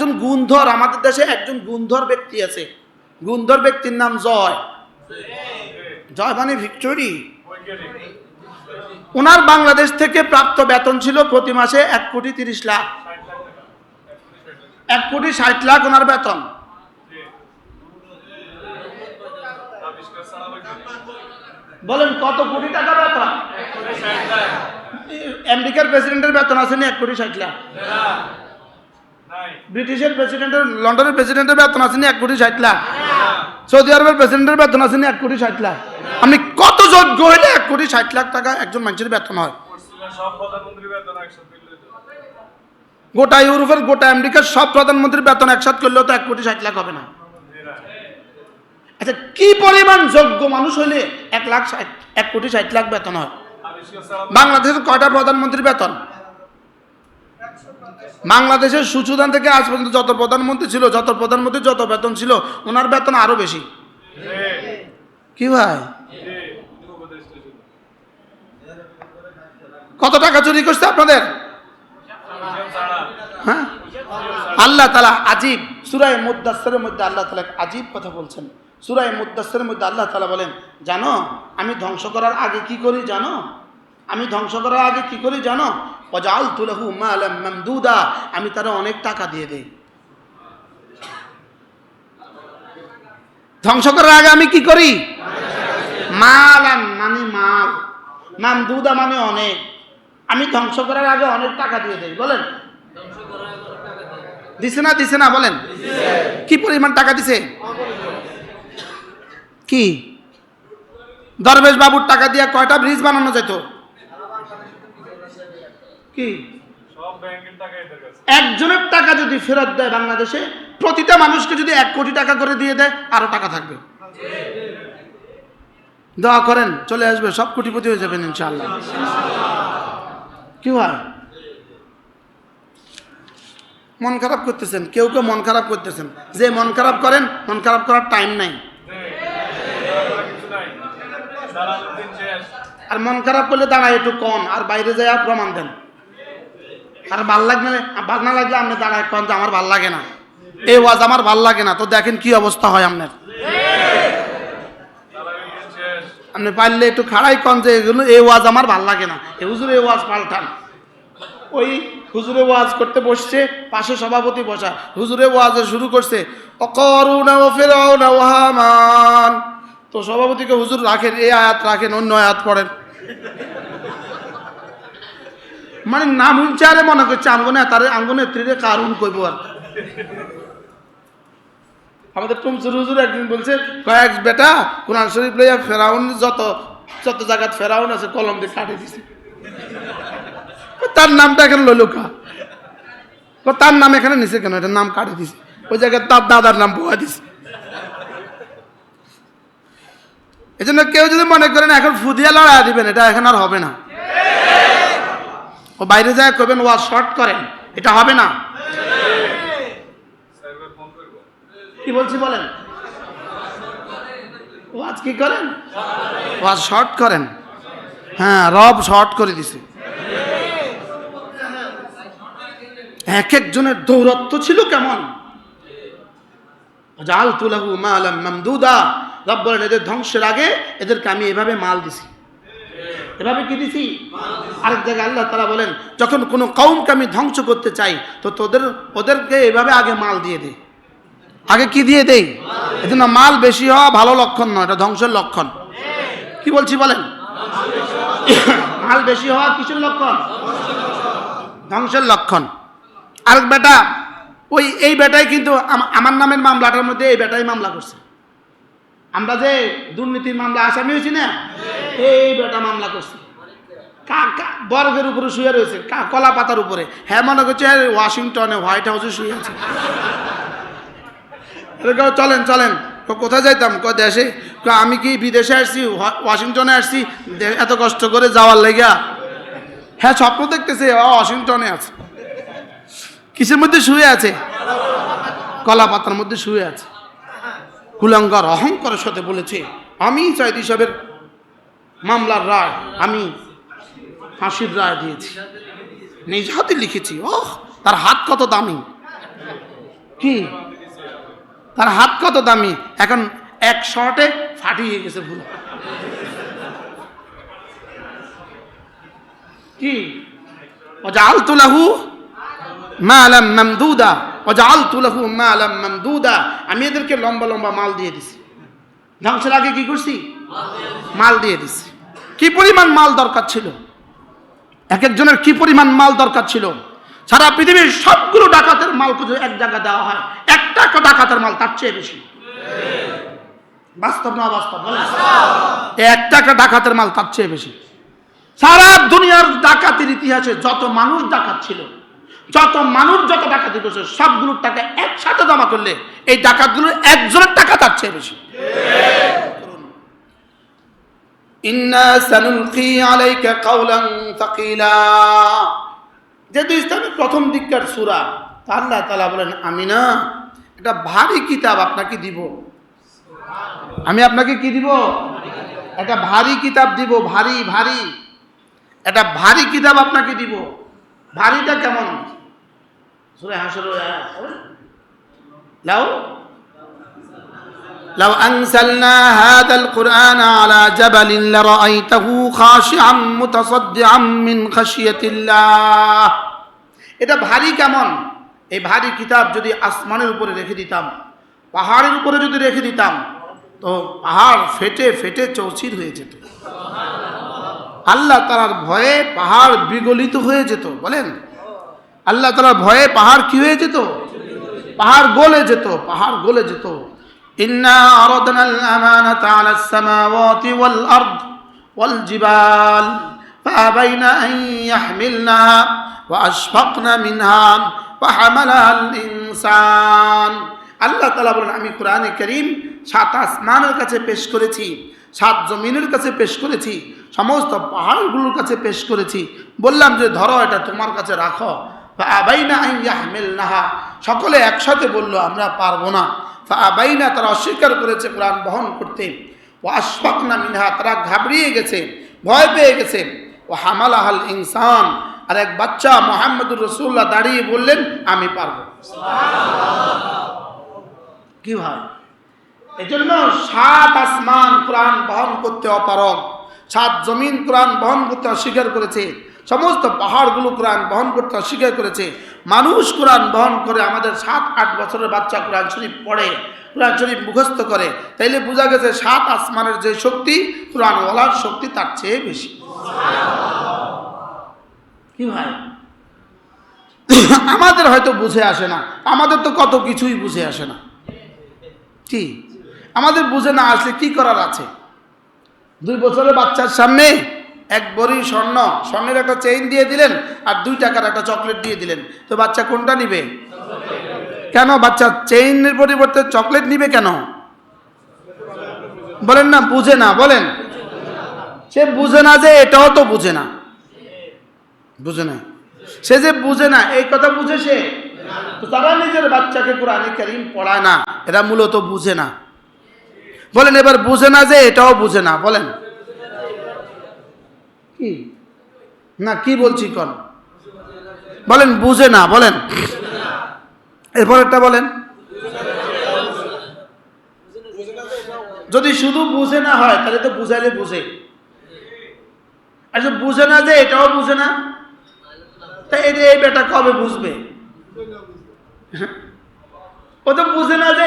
একজন গুণধর, আমাদের দেশে একজন গুণধর ব্যক্তি আছে। গুণধর ব্যক্তির নাম জয়। জয় মানে ভিক্টোরি ওনার বাংলাদেশ থেকে প্রাপ্ত বেতন ছিল প্রতি মাসে এক কোটি তিরিশ লাখ। এক কোটি ষাট লাখ ওনার বেতন। বলেন, কত কোটি টাকা বেতন? আমেরিকার প্রেসিডেন্টের বেতন আছে না এক কোটি ষাট লাখ? ব্রিটিশের প্রেসিডেন্টের লন্ডনের প্রেসিডেন্টের বেতন আছে না এক কোটি ষাট লাখ। সৌদি আরবের প্রেসিডেন্টের বেতন আছে না এক কোটি ষাট লাখ। আপনি কত যোগ্য হইলে এক কোটি ষাট লাখ টাকা একজন মানুষের বেতন হয়। গোটা ইউরোপের, গোটা আমেরিকার সব প্রধানমন্ত্রীর বেতন একসাথ করলেও তো এক কোটি ষাট লাখ হবে না। আচ্ছা কি পরিমাণ যোগ্য মানুষ হলে এক লাখ ষাট, এক কোটি ষাট লাখ বেতন হয়? বাংলাদেশের কয়টা প্রধানমন্ত্রীর বেতন? বাংলাদেশের সুচুদান থেকে আজ পর্যন্ত যত প্রধানমন্ত্রী ছিল, যত প্রধানমন্ত্রী যত বেতন ছিল, ওনার বেতন আরও বেশি। কি ভাই? কত টাকা চুরি করছে আপনাদের? হ্যাঁ? আল্লাহ তালা আজিব, সুরায় মুদাসের মধ্যে আল্লাহ তালা আজিব কথা বলছেন। সুরায় মুদাসের মধ্যে আল্লাহ তালা বলেন, জানো, আমি ধ্বংস করার আগে কি করি জানো? আমি ধ্বংস করার আগে কি করি জানো? অজাল তুলাহু মালাম মামদুদা। আমি তারা অনেক টাকা দিয়ে দেই। ধ্বংস করার আগে আমি কি করি? মাল মানে মাল। মামদুদা মানে অনেক। আমি ধ্বংস করার আগে অনেক টাকা দিয়ে দেই। বলেন। দিছে না দিছে না, বলেন। কি পরিমাণ টাকা দিছে? কি? দরবেশ বাবুর টাকা দিয়ে কয়টা ব্রিজ বানানো যেত? কি? একজনের টাকা যদি ফেরত দেয় বাংলাদেশে প্রতিটা মানুষকে যদি এক কোটি টাকা করে দিয়ে দেয় আরও টাকা থাকবে। দোয়া করেন চলে আসবে সব কোটিপতি হয়ে যাবেন ইনশাআল্লাহ। কি হয়? মন খারাপ করতেছেন কেউ কেউ মন খারাপ করতেছেন। যে মন খারাপ করেন মন খারাপ করার টাইম নাই। আর মন খারাপ করলে দাঁড়ায় একটু কন আর বাইরে যায় আর প্রমাণ দেন। আর ভালো লাগলে ভালো না লাগলে আপনি দাঁড়ায় কন যে আমার ভালো লাগে না। এই ওয়াজ আমার ভালো লাগে না। তো দেখেন কি অবস্থা হয় আপনার। আপনি পারলে একটু খাড়াই কন যে এগুলো এই ওয়াজ আমার ভালো লাগে না। এই হুজুরে ওয়াজ পাল্টান। ওই হুজুরে ওয়াজ করতে বসছে, পাশে সভাপতি বসা। হুজুরে ওয়াজ শুরু করছে অকরুণা ও ফেরাউনা ও হামান। তো সভাপতিকে হুজুর রাখেন, এই আয়াত রাখেন, অন্য আয়াত পড়েন। মানে নাম শুনছে আরে মনে করছে আঙ্গনে তার আঙ্গনে ত্রিরে কারুন কইব আর আমাদের টুমসুর হুজুর একদিন বলছে কয়েক বেটা, কোরআন শরীফ লইয়া ফেরাউন যত যত জায়গাত ফেরাউন আছে, কলম দিয়ে কাটে দিছে। তার নামটা এখানে লইল কা? তার নাম এখানে নিছে কেন? এটার নাম কাটে দিছে। ওই জায়গায় তার দাদার নাম বোয়া দিছে। এই জন্য কেউ যদি মনে করেন এখন ফুদিয়া লড়াই দিবেন, এটা এখন আর হবে না। ও বাইরে যায় কবেন ওয়াজ শর্ট করেন। এটা হবে না? কি বলছি বলেন? ওয়াজ কি করেন? ওয়াজ শর্ট করেন। হ্যাঁ রব শর্ট করে দিছে। এক একজনের দৌরত্ব ছিল কেমন? জাল তুলাহু মালাম মামদুদা। রব বলেন, এদের ধ্বংসের আগে এদেরকে আমি এভাবে মাল দিছি। এভাবে কি দিছি? আরেক জায়গায় আল্লাহ তারা বলেন, যখন কোনো কৌমকে আমি ধ্বংস করতে চাই, তো তোদের, ওদেরকে এভাবে আগে মাল দিয়ে দে। আগে কি দিয়ে দেই? এজন্য মাল বেশি হওয়া ভালো লক্ষণ নয়, এটা ধ্বংসের লক্ষণ। কি বলছি বলেন? মাল বেশি হওয়া কিসের লক্ষণ? ধ্বংসের লক্ষণ। আরেক বেটা, ওই, এই বেটাই কিন্তু আমার নামের মামলাটার মধ্যে এই বেটাই মামলা করছে। আমরা যে দুর্নীতির মামলা আসামি হয়েছি না? এই বেটা মামলা করছে। বরফের উপরে শুয়ে রয়েছে কলা পাতার উপরে। হ্যাঁ মনে করছে ওয়াশিংটনে হোয়াইট হাউসে শুয়ে আছে। চলেন চলেন। কোথায় যাইতাম? ক দেশে। আমি কি বিদেশে আসছি? ওয়াশিংটনে আসছি? এত কষ্ট করে যাওয়ার লেগা হ্যাঁ স্বপ্ন দেখতেছে ওয়াশিংটনে আছে। কিসের মধ্যে শুয়ে আছে? কলা পাতার মধ্যে শুয়ে আছে। কুলাঙ্গার অহংকারের সাথে বলেছে, আমি সাইদি সাহেবের মামলার রায় আমি ফাঁসির রায় দিয়েছি। নিজ হাতে লিখেছি ও তার হাত কত দামি? কি? তার হাত কত দামি? এখন এক শর্টে ফাটিয়ে গেছে ভুল। কি? অজাল তুলাহু মালাম মামদুদা অজাল তুলাহু মালাম মামদুদা। আমি এদেরকে লম্বা লম্বা মাল দিয়ে দিছি। ধ্বংসের আগে কি করছি? মাল দিয়ে দিছি। কি পরিমাণ মাল দরকার ছিল? এক একজনের কি পরিমাণ মাল দরকার ছিল? সারা পৃথিবীর সবগুলো ডাকাতের মাল যদি এক জায়গায় দেওয়া হয়। একটা ডাকাতের মাল তার চেয়ে বেশি। বাস্তব না বাস্তব এক টাকা ডাকাতের মাল তার চেয়ে বেশি। সারা দুনিয়ার ডাকাতির ইতিহাসে যত মানুষ ডাকাত ছিল, যত মানুষ যত ডাকাতি করছে, সবগুলোর টাকা একসাথে জমা করলে এই ডাকাতগুলোর একজনের টাকা তার চেয়ে বেশি। ইন্না সানুলকি আলাইকা তাকিলা যেহেতু ইসলামের প্রথম দিককার সূরা আল্লাহ তাআলা বলেন আমি না একটা ভারী কিতাব আপনাকে দিব। আমি আপনাকে কি দিব? একটা ভারী কিতাব দিব, ভারী ভারী। একটা ভারী কিতাব আপনাকে দিব। ভারীটা কেমন? সুরে হাসর লাও لو أنزلنا هذا القرآن على جبل لرأيته خاشعا متصدعا من خشية الله এটা ভারী কেমন এই ভারী কিতাব যদি আসমানের উপরে রেখে দিতাম পাহাড়ের উপরে যদি রেখে দিতাম তো পাহাড় ফেটে ফেটে চৌচির হয়ে যেত আল্লাহ তালার ভয়ে পাহাড় বিগলিত হয়ে যেত বলেন আল্লাহ তালার ভয়ে পাহাড় কি হয়ে যেত পাহাড় গলে যেত পাহাড় গলে যেত ইন্না আরাদনা আল-আমানাতা আলা as-samawati wal-ard wal-jibal فأبين أن يحملنها وأشفقن منها وحملها الإنسان আল্লাহ তালা বলেন আমি কোরআনে করিম সাত আসমানের কাছে পেশ করেছি সাত জমিনের কাছে পেশ করেছি সমস্ত পাহাড়গুলোর কাছে পেশ করেছি বললাম যে ধরো এটা তোমার কাছে রাখো আবাইনা ইয়াহমেল নাহা সকলে একসাথে বলল আমরা পারবো না আবাইনা তারা অস্বীকার করেছে, কোরআন বহন করতে। ও আশফাকনা মিনহা, তারা ঘাবড়িয়ে গেছে, ভয় পেয়ে গেছে। ও হামালাহাল ইনসান, আর এক বাচ্চা মোহাম্মদুর রসুল্লাহ দাঁড়িয়ে বললেন, আমি পারব। কি ভাই? এজন্য সাত আসমান কোরআন বহন করতে অপারগ। সাত জমিন কোরআন বহন করতে অস্বীকার করেছে। সমস্ত পাহাড়গুলো কোরআন বহন করতে অস্বীকার করেছে। মানুষ কোরআন বহন করে আমাদের সাত, আট বছরের বাচ্চা কোরআন শরীফ পড়ে, কোরআন শরীফ মুখস্থ করে। তাইলে বোঝা গেছে সাত আসমানের যে শক্তি কোরআন ওলার শক্তি তার চেয়ে বেশি। কি ভাই? আমাদের হয়তো বুঝে আসে না। আমাদের তো কত কিছুই বুঝে আসে না। কি? আমাদের বুঝে না আসলে কি করার আছে? দুই বছরের বাচ্চার সামনে এক বড়ি স্বর্ণ, স্বর্ণের একটা চেইন দিয়ে দিলেন আর দুই টাকার একটা চকলেট দিয়ে দিলেন। তো বাচ্চা কোনটা নিবে? কেন বাচ্চা চেইনের পরিবর্তে চকলেট নিবে কেন? বলেন না, বুঝে না, বলেন। সে বুঝে না যে এটাও তো বুঝে না। বুঝে না। সে যে বুঝে না, এই কথা বুঝে সে? তো তারা নিজের বাচ্চাকে কোরআনে কারিম পড়ায় না, এরা মূলত বুঝে না। বলেন, এবার বুঝে না যে এটাও বুঝে না, বলেন। কি? না, কি বলছি কন? বলেন, বুঝে না, বলেন। এরপরেরটা বলেন। যদি শুধু বুঝে না হয়, তাহলে তো বুঝাইলে বুঝে। আচ্ছা বুঝে না যে এটাও বুঝে না? তা এটা এই বেটা কবে বুঝবে? ও তো বুঝে না যে